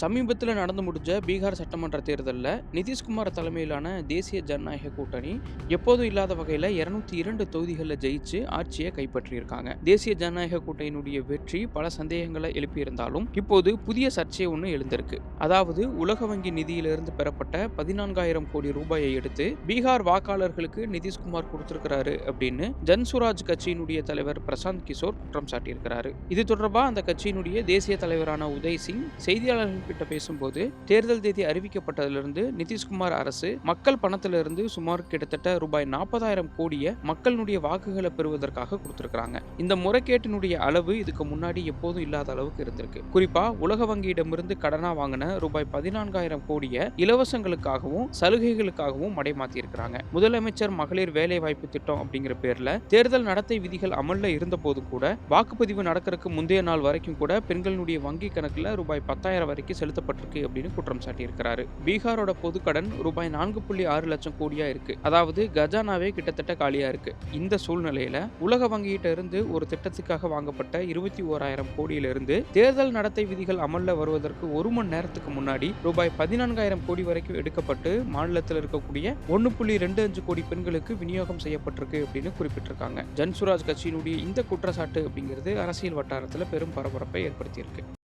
சமீபத்தில் நடந்து முடிஞ்ச பீகார் சட்டமன்ற தேர்தலில் நிதிஷ்குமார் தலைமையிலான தேசிய ஜனநாயக கூட்டணி எப்போதும் இல்லாத வகையில் இருநூத்தி இரண்டு தொகுதிகளில் ஜெயிச்சு ஆட்சியை கைப்பற்றியிருக்காங்க. தேசிய ஜனநாயக கூட்டணியினுடைய வெற்றி பல சந்தேகங்களை எழுப்பியிருந்தாலும் இப்போது புதிய சர்ச்சை ஒன்று எழுந்திருக்கு. அதாவது உலக வங்கி நிதியிலிருந்து பெறப்பட்ட பதினான்காயிரம் கோடி ரூபாயை எடுத்து பீகார் வாக்காளர்களுக்கு நிதிஷ்குமார் கொடுத்திருக்கிறாரு அப்படின்னு ஜன்சுராஜ் கட்சியினுடைய தலைவர் பிரசாந்த் கிஷோர் குற்றம் சாட்டியிருக்கிறாரு. இது தொடர்பாக அந்த கட்சியினுடைய தேசிய தலைவரான உதய் சிங் செய்தியாளர்கள் குறிப்பிட்ட பேசும்போது தேர்தல் தேதி அறிவிக்கப்பட்டதிலிருந்து நிதிஷ்குமார் அரசு மக்கள் பணத்திலிருந்து சுமார் கிட்டத்தட்ட ரூபாய் நாற்பதாயிரம் கோடியை மக்களுடைய வாக்குகளை பெறுவதற்காக கொடுத்திருக்கிறாங்க. இந்த முறைகேட்டினுடைய அளவு இதுக்கு முன்னாடி எப்போதும் இல்லாத அளவுக்கு இருந்திருக்கு. குறிப்பா உலக வங்கியிடமிருந்து கடனா வாங்கின ரூபாய் பதினான்காயிரம் கோடியை இலவசங்களுக்காகவும் சலுகைகளுக்காகவும் மடைமாத்தி இருக்கிறாங்க முதலமைச்சர் மகளிர் வேலை வாய்ப்பு திட்டம் அப்படிங்கிற பேர்ல தேர்தல் நடத்தை விதிகள் அமல்ல இருந்த போது கூட வாக்குப்பதிவு நடக்கிறதுக்கு முந்தைய நாள் வரைக்கும் கூட பெண்களுடைய வங்கி கணக்குல ரூபாய் பத்தாயிரம் வரைக்கும் செலுத்தப்பட்டிருக்கு அப்படின்னு குற்றம் சாட்டியிருக்கிறாரு. பீகாரோட பொதுக்கடன் ரூபாய் நான்கு புள்ளி ஆறு லட்சம் கோடியா இருக்கு. அதாவது கஜானாவே கிட்டத்தட்ட காலியா இருக்கு. இந்த சூழ்நிலையில உலக வங்கியிட்ட இருந்து ஒரு திட்டத்துக்காக வாங்கப்பட்ட இருபத்தி ஓராயிரம் கோடியிலிருந்து தேர்தல் நடத்தை விதிகள் அமல்ல வருவதற்கு ஒரு மணி நேரத்துக்கு முன்னாடி ரூபாய் பதினான்காயிரம் கோடி வரைக்கும் எடுக்கப்பட்டு மாநிலத்தில் இருக்கக்கூடிய ஒன்று புள்ளி ரெண்டு அஞ்சு கோடி பெண்களுக்கு விநியோகம் செய்யப்பட்டிருக்கு அப்படின்னு குறிப்பிட்டிருக்காங்க. ஜன்சுராஜ் கட்சியினுடைய இந்த குற்றச்சாட்டு அப்படிங்கிறது அரசியல் வட்டாரத்தில் பெரும் பரபரப்பை ஏற்படுத்தியிருக்கு.